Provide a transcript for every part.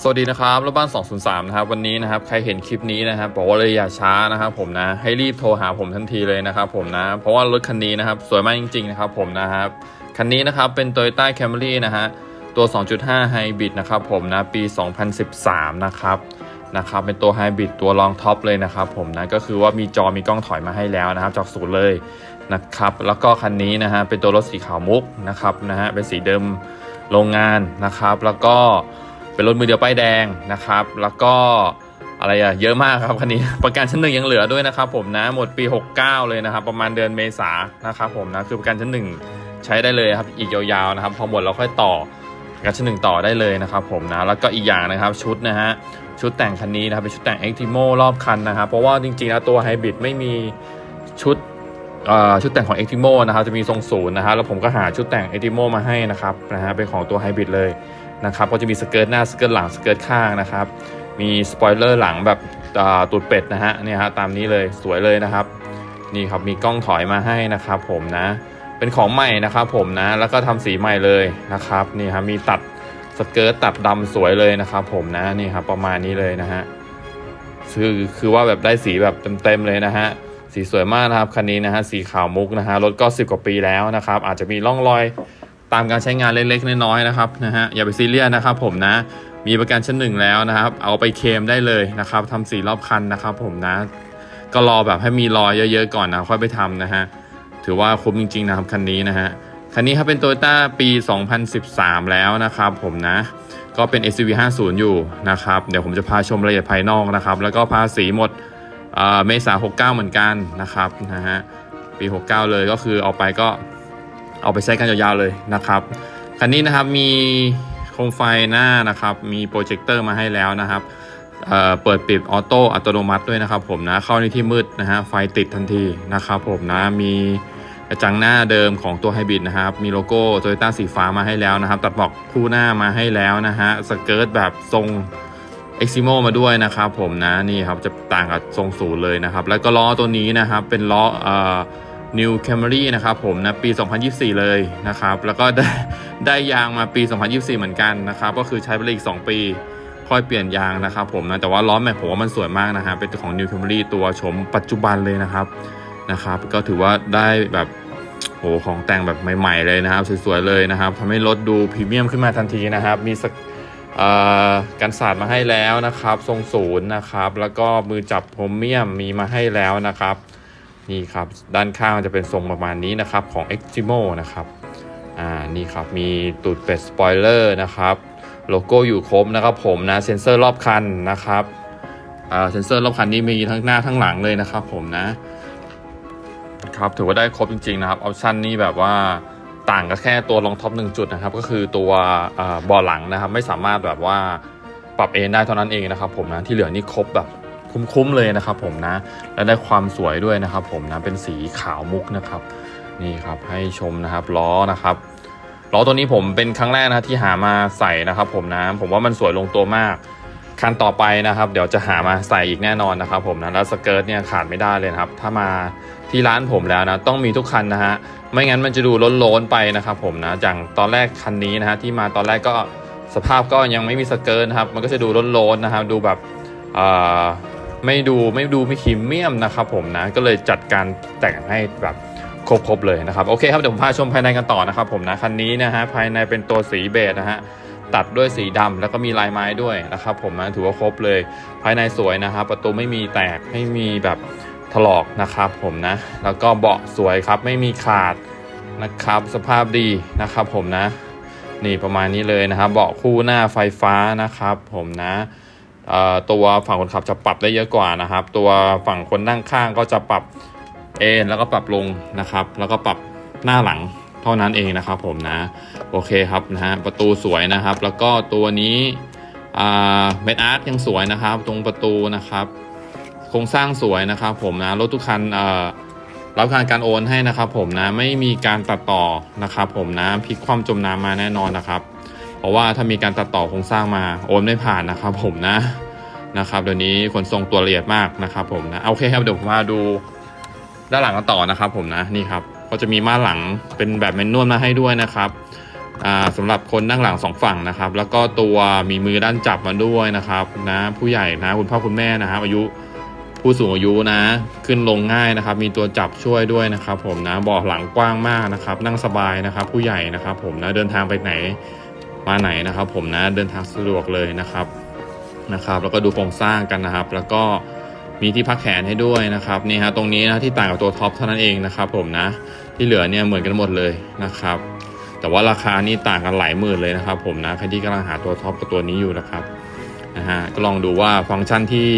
สวัสดีนะครับรถบ้าน 203 นะครับ วันนี้นะครับ ใครเห็นคลิปนี้นะครับ บอกว่าเลยอย่าช้านะครับ ผมนะ ให้รีบโทรหาผมทันทีเลยนะครับ ผมนะ เพราะว่ารถคันนี้นะครับ สวยมากจริง ๆ นะครับ ผมนะครับ คันนี้นะครับ เป็น Toyota Camry นะฮะ ตัว 2.5 Hybrid นะครับ ผมนะ ปี 2013 นะครับ นะครับ เป็นตัว Hybrid ตัวรองท็อปเลยนะครับ ผมนะ ก็คือว่ามีจอ มีกล้องถอยมาให้แล้วนะครับ จากศูนย์เลยนะครับ แล้วก็คันนี้นะฮะ เป็นตัวรถสีขาวมุกนะครับ นะฮะ เป็นสีเดิมโรงงานนะครับ แล้วก็ เป็นรถมือเดียวป้ายแดงนะครับ แล้วก็อะไรอะเยอะมากครับคันนี้ประกันชั้นหนึ่งยังเหลือด้วยนะครับผมนะหมดปี 69 เลยนะครับ ประมาณเดือนเมษานะครับผมนะคือประกันชั้นหนึ่งใช้ได้เลยครับอีกยาวๆนะครับ พอหมดเราค่อยต่อประกันชั้นหนึ่งต่อได้เลยนะครับผมนะแล้วก็อีกอย่างนะครับชุดนะฮะชุดแต่งคันนี้นะครับเป็นชุดแต่ง e x t i m o รอบคันนะครับเพราะว่าจริงๆแล้วตัวไฮบริดไม่มีชุดเอ่อชุดแต่งของ e x t i m o นะครับจะมีทรงศูนย์นะครับแล้วผมก็หาชุดแต่ง e x t i m o มาให้นะครับนะฮะเป็นของตัวไฮบริดเลย นะครับก็จะมีสเกิร์ตหน้าสเกิร์ตหลังสเกิร์ตข้างนะครับมีสปอยเลอร์หลังแบบตูดเป็ดนะฮะเนี่ยฮะตามนี้เลยสวยเลยนะครับ นี่ครับมีกล้องถอยมาให้นะครับผมนะเป็นของใหม่นะครับผมนะแล้วก็ทำสีใหม่เลยนะครับนี่ครับมีตัดสเกิร์ตตัดดำสวยเลยนะครับผมนะนี่ครับประมาณนี้เลยนะฮะคือคือว่าแบบได้สีแบบเต็มๆเลยนะฮะสีสวยมากนะครับคันนี้นะฮะสีขาวมุกนะฮะรถก็ 10 กว่าปีแล้วนะครับอาจจะมีร่องรอย ตามการใช้งานเล็กๆน้อยๆนะครับนะฮะอย่าไปซีเรียสนะครับผมนะมีประกันชั้นหนึ่งแล้วนะครับ เอาไปเคลมได้เลยนะครับทำสีรอบคันนะครับ ผมนะ ก็รอแบบให้มีรอยเยอะๆก่อนนะค่อยไปทำนะฮะถือว่าคุ้มจริงๆนะครับคันนี้นะฮะคันนี้ครับเป็น Toyota ปี 2013 แล้วนะครับ ผมนะ ก็เป็น SUV 50 อยู่นะครับ เดี๋ยวผมจะพาชมรายละเอียดภายนอกนะครับ แล้วก็ภาษีหมดอ่อเมษา69 เหมือนกันนะครับนะฮะปี 69 เลยก็คือเอาไปก็ เอาไปใช้กันยาวๆเลยนะครับคันนี้นะครับมีโคมไฟหน้านะครับ มีโปรเจคเตอร์มาให้แล้วนะครับเเปิดปิดออโต้อัตโนมัติด้วยนะครับผมนะเข้าในที่มืดนะฮะไฟติดทันทีนะครับผมนะมีกระจังหน้าเดิมของตัวไฮบริดนะครับ มีโลโก้โตโยต้าสีฟ้ามาให้แล้วนะครับ ตัดบอกคู่หน้ามาให้แล้วนะฮะสเกิร์ตแบบทรง e x i m o มาด้วยนะครับผมนะนี่ครับจะต่างกับทรงศูนย์เลยนะครับ แล้วก็ล้อตัวนี้นะครับเป็นล้อเอ่อ New Camry นะครับผมนะปี 2024 เลยนะครับแล้วก็ได้ได้ยางมาปี 2024 เหมือนกันนะครับก็คือใช้ไปเลยอีก 2 ปีค่อยเปลี่ยนยางนะครับผมนะแต่ว่าล้อแม็กผมว่ามันสวยมากนะฮะเป็นของ New Camry ตัวชมปัจจุบันเลยนะครับนะครับก็ถือว่าได้แบบโหของแต่งแบบใหม่ ๆ เลยนะครับสวยๆเลยนะครับทำให้รถดูพรีเมียมขึ้นมาทันทีนะครับมีสักกันศาสตร์มาให้แล้วนะครับ ทรงศูนย์นะครับ แล้วก็มือจับพรเมียมมีมาให้แล้วนะครับ นี่ครับด้านข้างจะเป็นทรงประมาณนี้นะครับของ e x t i m o นะครับอ่านี่ครับมีตูดเป็ดสปอยเลอร์นะครับโลโก้อยู่ครบนะครับผมนะเซ็นเซอร์รอบคันนะครับอ่าเซ็นเซอร์รอบคันนี้มีทั้งหน้าทั้งหลังเลยนะครับผมนะครับถือว่าได้ครบจริงๆนะครับออปชั่นนี้แบบว่าต่างกันแค่ตัวรองท็อปหนึ่งจุดนะครับก็คือตัวอ่าเบาหลังนะครับไม่สามารถแบบว่าปรับเอนได้เท่านั้นเองนะครับผมนะที่เหลือนี่ครบแบบ คุ้มๆเลยนะครับผมนะ และได้ความสวยด้วยนะครับผมนะ เป็นสีขาวมุกนะครับ นี่ครับให้ชมนะครับล้อนะครับล้อตัวนี้ผมเป็นครั้งแรกนะที่หามาใส่นะครับผมนะ ผมว่ามันสวยลงตัวมากคันต่อไปนะครับ เดี๋ยวจะหามาใส่อีกแน่นอนนะครับ ผมนะแล้วสเกิร์ตเนี่ยขาดไม่ได้เลยครับ ถ้ามาที่ร้านผมแล้วนะ ต้องมีทุกคันนะฮะไม่งั้นมันจะดูล้นๆไปนะครับผมนะอย่างตอนแรกคันนี้นะฮะที่มาตอนแรกก็สภาพก็ยังไม่มีสเกิร์ตนะครับ มันก็จะดูล้นๆนะครับ ดูแบบเอ่อ ไม่ดูไม่ดูไม่พรีเมียมนะครับผมนะก็เลยจัดการแต่งให้แบบครบๆเลยนะครับโอเคครับเดี๋ยวผมพาชมภายในกันต่อนะครับผมนะคันนี้นะฮะภายในเป็นตัวสีเบจนะฮะตัดด้วยสีดำแล้วก็มีลายไม้ด้วยนะครับผมนะถือว่าครบเลย ภายในสวยนะครับประตูไม่มีแตกไม่มีแบบถลอกนะครับผมนะแล้วก็เบาะสวยครับไม่มีขาดนะครับสภาพดีนะครับผมนะ นี่ประมาณนี้เลยนะครับเบาะคู่หน้าไฟฟ้านะครับผมนะ ตัวฝั่งคนขับจะปรับได้เยอะกว่านะครับ ตัวฝั่งคนนั่งข้างก็จะปรับเอนแล้วก็ปรับลงนะครับ แล้วก็ปรับหน้าหลังเท่านั้นเองนะครับผมนะโอเคครับนะฮะประตูสวยนะครับ แล้วก็ตัวนี้เมดอาร์ตยังสวยนะครับ ตรงประตูนะครับโครงสร้างสวยนะครับผมนะรถทุกคันรับการการโอนให้นะครับผมนะไม่มีการตัดต่อนะครับผมนะพลิกคว่ำจมน้ำมาแน่นอนนะครับ เพราะว่าถ้ามีการตัดต่อโครงสร้างมาโอนไม่ผ่านนะครับ ผมนะนะครับเดี๋ยวนี้ขนส่งตัวละเอียดมากนะครับ ผมนะโอเคครับเดี๋ยวผมมาดูด้านหลังกันต่อนะครับ ผมนะนี่ครับก็จะมีม่านหลังเป็นแบบแมนนวลมาให้ด้วยนะครับอ่าสำหรับคนนั่งหลังสองฝั่งนะครับ แล้วก็ตัวมีมือด้านจับมาด้วยนะครับนะผู้ใหญ่นะคุณพ่อคุณแม่นะครับ อายุผู้สูงอายุนะ ขึ้นลงง่ายนะครับ มีตัวจับช่วยด้วยนะครับ ผมนะเบาะหลังกว้างมากนะครับ นั่งสบายนะครับ ผู้ใหญ่นะครับ ผมนะเดินทางไปไหน มาไหนนะครับ ผมนะเดินทางสะดวกเลยนะครับนะครับ แล้วก็ดูโครงสร้างกันนะครับ แล้วก็มีที่พักแขนให้ด้วยนะครับนี่ฮะตรงนี้นะที่ต่างกับตัวท็อปเท่านั้นเองนะครับผมนะที่เหลือเนี่ยเหมือนกันหมดเลยนะครับ แต่ว่าราคานี่ต่างกันหลายหมื่นเลยนะครับ ผมนะใครที่กำลังหาตัวท็อปกับตัวนี้อยู่นะครับนะฮะก็ลองดูว่าฟังก์ชันที่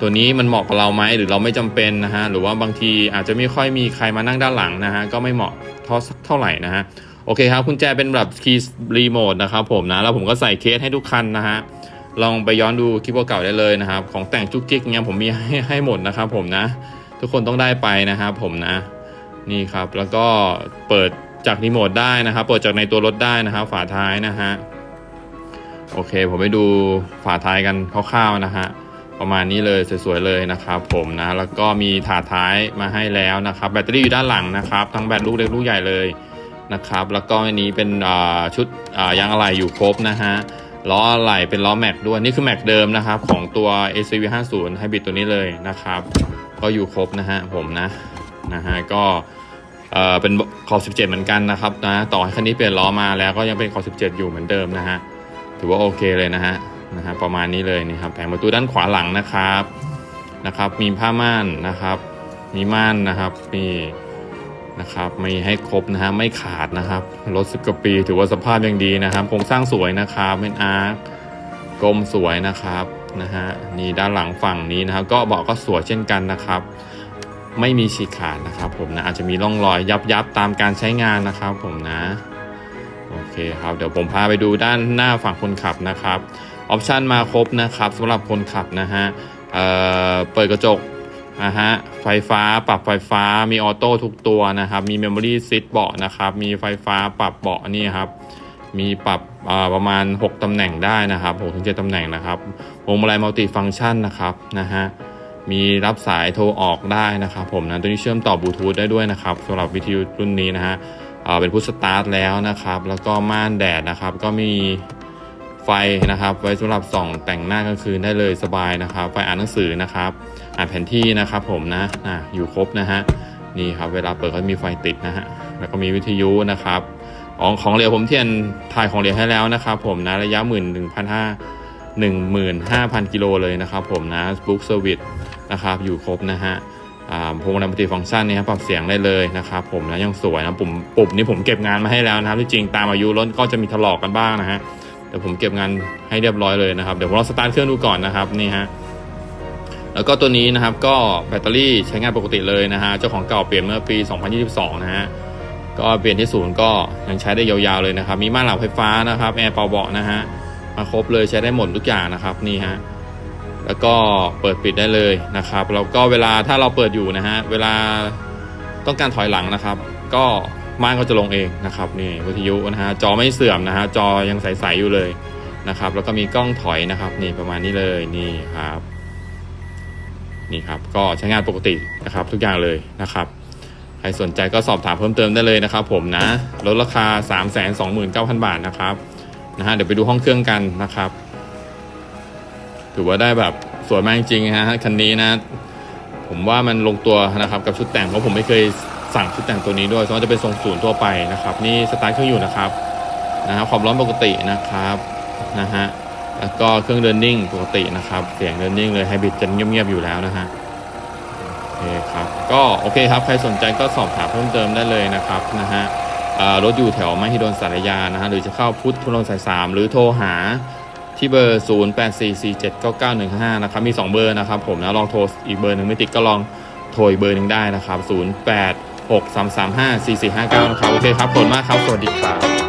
ตัวนี้มันเหมาะกับเราไหมหรือเราไม่จำเป็นนะฮะหรือว่าบางทีอาจจะไม่ค่อยมีใครมานั่งด้านหลังนะฮะก็ไม่เหมาะเท่าสักเท่าไหร่นะฮะ โอเคครับคุณแจเป็นแบบคีย์รีโมทนะครับผมนะ แล้วผมก็ใส่เคสให้ทุกคันนะฮะ ลองไปย้อนดูคลิปเก่าได้เลยนะครับ ของแต่งจุกจิกเนี้ยผมมีให้ให้หมดนะครับผมนะ ทุกคนต้องได้ไปนะครับผมนะ นี่ครับ แล้วก็เปิดจากรีโมทได้นะครับ เปิดจากในตัวรถได้นะครับ ฝาท้ายนะฮะ โอเค ผมไปดูฝาท้ายกันคร่าวๆนะฮะประมาณนี้เลยสวยๆเลยนะครับผมนะ แล้วก็มีถาดท้ายมาให้แล้วนะครับ แบตเตอรี่อยู่ด้านหลังนะครับ ทั้งแบตลูกเล็กลูกใหญ่เลย นะครับ แล้วก็อันนี้เป็นชุดยางอะไหล่อยู่ครบนะฮะล้ออะไหล่เป็นล้อแม็กด้วยนี่คือแม็กเดิมนะครับ ของตัว ACV 50 Hybrid ตัวนี้เลยนะครับ ก็อยู่ครบนะฮะผมนะนะฮะก็เออเป็นขอบ 17 เหมือนกันนะครับนะต่อให้คันนี้เปลี่ยนล้อมาแล้วก็ยังเป็นขอบ 17 อยู่เหมือนเดิมนะฮะถือว่าโอเคเลยนะฮะนะฮะประมาณนี้เลยนี่ครับแผงประตูด้านขวาหลังนะครับนะครับ มีผ้าม่านนะครับ มีม่านนะครับนี่ นะครับมีให้ครบนะฮะไม่ขาดนะครับรถสิบกว่าปีถือว่าสภาพยังดีนะครับโครงสร้างสวยนะครับเป็นอาร์กลมสวยนะครับนะฮะนี่ด้านหลังฝั่งนี้นะครับก็เบาะก็สวยเช่นกันนะครับ ไม่มีฉีกขาดนะครับ ผมนะอาจจะมีร่องรอยยับยับๆตามการใช้งานนะครับ ผมนะโอเคครับเดี๋ยวผมพาไปดูด้านหน้าฝั่งคนขับนะครับออปชันมาครบนะครับสำหรับคนขับนะฮะเเปิดกระจก นะฮะไฟฟ้าปรับไฟฟ้ามีออโต้ทุกตัวนะครับ มีเมมโมรี่ซิทเบาะนะครับ มีไฟฟ้าปรับเบาะนี่ครับ มีปรับประมาณ 6ตำแหน่งได้นะครับ6ถึง7ตำแหน่งนะครับวงมาลัยมัลติฟังก์ชันนะครับนะฮะมีรับสายโทรออกได้นะครับ ผมนะตัวนี้เชื่อมต่อบลูทูธได้ด้วยนะครับสำหรับวิทยุรุ่นนี้นะฮะเเป็นพุทสตาร์ทแล้วนะครับ แล้วก็ม่านแดดนะครับ ก็มีไฟนะครับ ไว้สำหรับส่องแต่งหน้ากลางคืนได้เลยสบายนะครับ ไฟอ่านหนังสือนะครับ อ่าแผนที่นะครับผมนะอะอยู่ครบนะฮะนี่ครับเวลาเปิดก็มีไฟติดนะฮะแล้วก็มีวิทยุนะครับของของเหลวผมเทียนถ่ายของเหลวให้แล้วนะครับผมนะระยะหมื่นหนึ่งพันห้าหนึ่งหมื่นห้าพันกิโลเลยนะครับผมนะบุ๊กเซอร์วิสนะครับอยู่ครบนะฮะอ่าพวงมาลัยมัลติฟังก์ชันนี่ครับปรับเสียงได้เลยนะครับผมนะยังสวยนะปุ่มปุ่มนี้ผมเก็บงานมาให้แล้วนะครับที่จริงตามอายุรถก็จะมีถลอกกันบ้างนะฮะแต่ผมเก็บงานให้เรียบร้อยเลยนะครับเดี๋ยวผมลองสตาร์ทเครื่องดูก่อนนะครับนี่ฮะ แล้วก็ตัวนี้นะครับก็แบตเตอรี่ใช้งานปกติเลยนะฮะเจ้าของเก่าเปลี่ยนเมื่อปี 2022 นะฮะก็เปลี่ยนที่ศูนย์ก็ยังใช้ได้ยาวๆเลยนะครับ มีม่านหลังไฟฟ้านะครับแอร์เป่าเบาะนะฮะมาครบเลยใช้ได้หมดทุกอย่างนะครับนี่ฮะแล้วก็เปิดปิดได้เลยนะครับแล้วก็เวลาถ้าเราเปิดอยู่นะฮะเวลาต้องการถอยหลังนะครับ ก็ม่านก็จะลงเองนะครับนี่วิทยุนะฮะจอไม่เสื่อมนะฮะจอยังใสๆอยู่เลยนะครับ แล้วก็มีกล้องถอยนะครับ นี่ประมาณนี้เลยนี่ครับ นี่ครับก็ใช้งานปกตินะครับทุกอย่างเลยนะครับ ใครสนใจก็สอบถามเพิ่มเติมได้เลยนะครับ ผมนะลดราคา 3 2 9 0 0 0 บาทนะครับนะฮะเดี๋ยวไปดูห้องเครื่องกันนะครับ ถือว่าได้แบบสวยมากจริงๆนะฮะคันนี้นะ ผมว่ามันลงตัวนะครับกับชุดแต่งเพราะผมไม่เคยสั่งชุดแต่งตัวนี้ด้วยส่วนมาจะเป็นทรงศูนย์ทั่วไปนะครับ นี่สตาร์ทเครื่องอยู่นะครับนะฮะความร้อนปกตินะครับนะฮะ แล้วก็เครื่องเดินนิ่งปกตินะครับ เสียงเดินนิ่งเลยไฮบริดจะเงียบๆอยู่แล้วนะฮะโอเคครับก็โอเคครับใครสนใจก็สอบถามเพิ่มเติมได้เลยนะครับนะฮะรถอยู่แถวมหิดลสารยานะฮะหรือจะเข้าพุทธพลสายสามหรือโทรหาที่เบอร์ 0844799155 นะครับ มี 2 เบอร์นะครับผมนะลองโทรอีกเบอร์หนึ่งไม่ติดก็ลองโทรอีกเบอร์หนึ่งได้นะครับ 0863354459 นะครับ โอเคครับขอบคุณมากครับ สวัสดีครับ